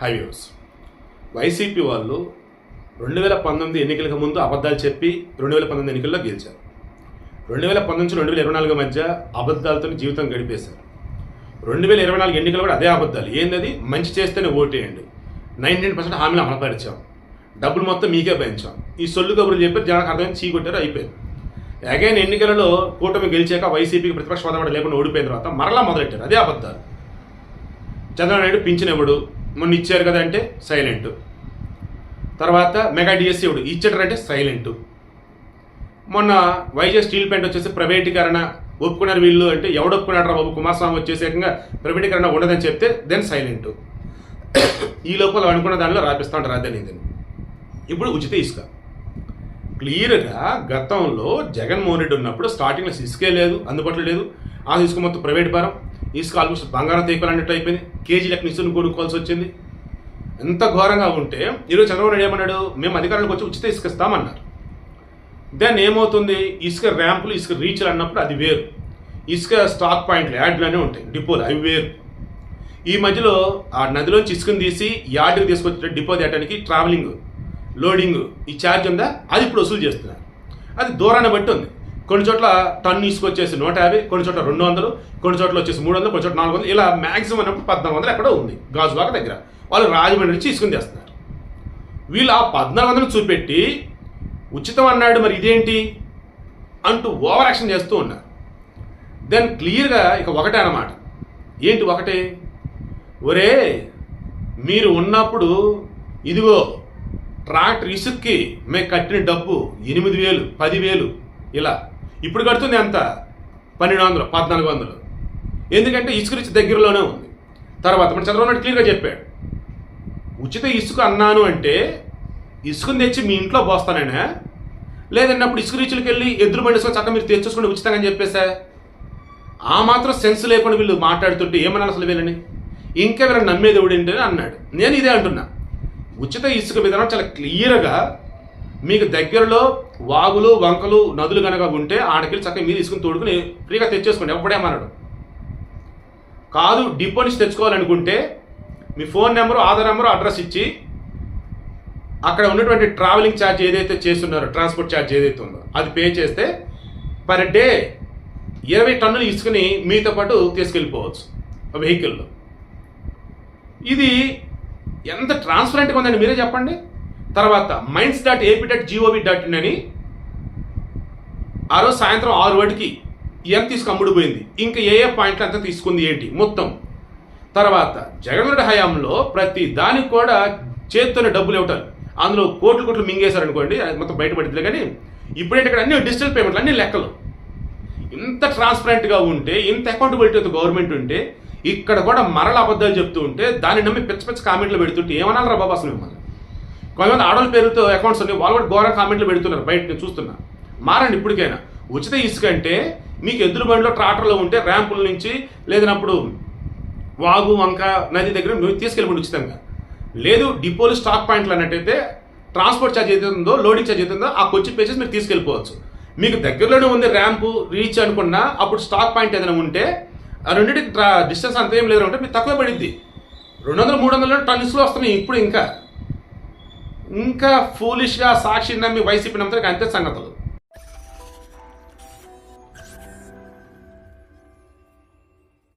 High views YCP వాళ్ళు రెండు వేల పంతొమ్మిది ఎన్నికలకు ముందు అబద్ధాలు చెప్పి రెండు వేల పంతొమ్మిది ఎన్నికల్లో గెలిచారు. రెండు వేల పంతొమ్మిది రెండు వేల ఇరవై నాలుగు మధ్య అబద్ధాలతో జీవితం గడిపేశారు. రెండు వేల ఇరవై నాలుగు ఎన్నికలు కూడా అదే అబద్ధాలు. ఏందది? మంచి చేస్తేనే ఓటేయండి నైన్టీన్ పర్సెంట్ హామీలు అమలుపరిచాం డబ్బులు మొత్తం మీకే పెంచాం. ఈ సొల్లు కబుర్లు చెప్పి జనానికి అర్థమైంది చీకొట్టారు అయిపోయింది. అగైన్ ఎన్నికలలో కూటమి గెలిచాక వైసీపీకి ప్రతిపక్ష హోదా లేకుండా ఓడిపోయిన తర్వాత మరలా మొదలెట్టారు. అదే అబద్ధాలు. చంద్రబాబు నాయుడు పింఛన్ ఇవ్వడు మొన్న ఇచ్చారు కదా అంటే సైలెంట్ తర్వాత మెగా డిఎస్సీ ఇవ్వడు ఇచ్చాడంటే సైలెంట్ మొన్న వైజాగ్ స్టీల్ ప్లాంట్ వచ్చేసి ప్రైవేటీకరణ ఒప్పుకున్నారు వీళ్ళు అంటే ఎవడు రా బాబు? కుమారస్వామి వచ్చేసేకంగా ప్రైవేటీకరణ ఉండదని చెప్తే దెన్ సైలెంట్ ఈ లోపల అనుకున్న దానిలో రాపిస్తా ఉంటారు అదే ఇప్పుడు ఉచిత ఇసుక. క్లియర్గా గతంలో జగన్మోహన్ రెడ్డి ఉన్నప్పుడు స్టార్టింగ్లో ఇసుకే లేదు అందుబాటులో లేదు. ఆ ఇసుక మొత్తం ప్రైవేట్ భారం. ఇసుక ఆల్మోస్ట్ బంగారం తీసుకోవాలన్నట్టు అయిపోయింది. కేజీ లెక్క ఇసుకను కొనుక్కోవాల్సి వచ్చింది. ఎంత ఘోరంగా ఉంటే ఈరోజు చంద్రబాబు నాయుడు ఏమన్నాడు? మేము అధికారంలోకి వచ్చి ఉచిత ఇసుక ఇస్తామన్నారు. దెన్ ఏమవుతుంది? ఇసుక ర్యాంపులు ఇసుక రీచ్లు అన్నప్పుడు అది వేరు. ఇసుక స్టాక్ పాయింట్లు యార్డ్లోనే ఉంటాయి. డిపోలు అవి వేరు. ఈ మధ్యలో ఆ నదిలోంచి ఇసుకను తీసి యార్డుకు తీసుకొచ్చిన డిపో తేయడానికి ట్రావెలింగ్ లోడింగ్ ఈ ఛార్జ్ ఉందా? అది ఇప్పుడు వసూలు చేస్తున్నారు. అది దూరాన్ని బట్టి ఉంది. కొన్ని చోట్ల టన్ను తీసుకొచ్చేసి నూట యాభై కొన్ని చోట్ల రెండు వందలు కొన్ని చోట్ల వచ్చేసి మూడు వందలు కొన్ని చోట్ల నాలుగు వందలు. ఇలా మ్యాక్సిమం అన్నప్పుడు పద్నాలుగు వందలు ఎక్కడో ఉంది గాజువాక దగ్గర. వాళ్ళు రాజమండ్రి నుంచి తీసుకుని తెస్తున్నారు. వీళ్ళు ఆ పద్నాలుగు వందలు చూపెట్టి ఉచితం అన్నాడు మరి ఇదేంటి? అంటూ ఓవర్ యాక్షన్ చేస్తూ ఉన్నారు. దెన్ క్లియర్గా ఇక ఒకటే అన్నమాట. ఏంటి ఒకటే? ఒరే మీరు ఉన్నప్పుడు ఇదిగో ట్రాక్టర్ ఇసుక్కి మేము కట్టిన డబ్బు ఎనిమిది వేలు పదివేలు ఇలా ఇప్పుడు కడుతుంది ఎంత? పన్నెండు వందలు పద్నాలుగు వందలు. ఎందుకంటే ఇసుక రుచి దగ్గరలోనే ఉంది. తర్వాత మన చంద్రబాబు నాయుడు క్లియర్గా చెప్పాడు. ఉచిత ఇసుక అన్నాను అంటే ఇసుకను తెచ్చి మీ ఇంట్లో పోస్తానేనా? అప్పుడు ఇసుక రీచులకు వెళ్ళి ఎదురు బండిసుకొని చక్కగా మీరు తెచ్చేసుకుని ఉచితంగా చెప్పేసా? ఆ మాత్రం సెన్స్ లేకుండా వీళ్ళు మాట్లాడుతుంటే ఏమన్నా అసలు వీళ్ళని? ఇంకా వీళ్ళని నమ్మేది ఎవడంటే అని అన్నాడు. నేను ఇదే అంటున్నా. ఉచిత ఇసుక విధానం చాలా క్లియర్గా మీకు దగ్గరలో వాగులు వంకలు నదులు కనుక ఉంటే ఆడకెళ్ళి చక్కగా మీరు ఇసుకుని తోడుకుని ఫ్రీగా తెచ్చేసుకోండి. ఎప్పుడేమన్నాడు కాదు డిపో నుంచి తెచ్చుకోవాలనుకుంటే మీ phone number Aadhaar number address ఇచ్చి అక్కడ ఉన్నటువంటి ట్రావెలింగ్ ఛార్జ్ ఏదైతే చేస్తున్నారో ట్రాన్స్పోర్ట్ ఛార్జ్ ఏదైతే ఉందో అది పే చేస్తే పర్ డే ఇరవై టన్నులు ఇసుకుని మీతో పాటు తీసుకెళ్ళిపోవచ్చు వెహికల్లో. ఇది ఎంత ట్రాన్స్పరెంట్గా ఉందండి? మీరే చెప్పండి. తర్వాత minds dot AP dot GOV dot in అని ఆ రోజు సాయంత్రం ఆరు వాటికి ఎంత తీసుకు అమ్ముడుపోయింది ఇంకా ఏ ఏ పాయింట్లు అంతా తీసుకుంది ఏంటి? మొత్తం. తర్వాత జగన్మోహన్ హయాంలో ప్రతి దానికి కూడా చేత్తోనే డబ్బులు ఇవ్వటారు అందులో కోట్లు కోట్లు మింగేశారనుకోండి అది మొత్తం బయటపడింది కానీ ఇప్పుడేంటి ఇక్కడ అన్ని డిజిటల్ పేమెంట్లు అన్ని లెక్కలు. ఇంత ట్రాన్స్పరెంట్గా ఉంటే ఇంత అకౌంటబిలిటీ గవర్నమెంట్ ఉంటే ఇక్కడ కూడా మరల అబద్ధాలు చెప్తూ ఉంటే దాన్ని నమ్మి పిచ్చ పిచ్చ కామెంట్లు పెడుతుంటే ఏమనాలరా బాబు అసలు మిమ్మల్ని? కొంతమంది ఆడవాళ్ళ పేరుతో అకౌంట్స్ ఉన్నాయి వాళ్ళు కూడా ఘోర కామెంట్లు పెడుతున్నారు. బయట నేను చూస్తున్నా. మారండి ఇప్పటికైనా. ఉచిత ఇసుక అంటే మీకు ఎదురు బండిలో ట్రాక్టర్లో ఉంటే ర్యాంపుల నుంచి లేదన్నప్పుడు వాగు వంక నది దగ్గర నువ్వు తీసుకెళ్ళిపోండి ఉచితంగా. లేదు డిపోలు స్టాక్ పాయింట్లు అన్నట్టయితే ట్రాన్స్పోర్ట్ ఛార్జ్ ఏదైతే ఉందో లోడింగ్ ఛార్జ్ ఏదైతే ఉందో ఆ కొచ్చి ప్లేసెస్ మీరు తీసుకెళ్ళిపోవచ్చు. మీకు దగ్గరలోనే ఉంది ర్యాంపు రీచ్ అనుకున్నా అప్పుడు స్టాక్ పాయింట్ ఏదైనా ఉంటే ఆ రెండింటి డిస్టెన్స్ అంత ఏం లేదంటే మీకు తక్కువ పడింది రెండు వందలు మూడు వందలు టన్స్లో వస్తున్నాయి ఇప్పుడు ఇంకా. ఇంకా ఫూలిష్గా సాక్షి నమ్మి వైసీపీ నమ్మితే అంతే సంగతులు.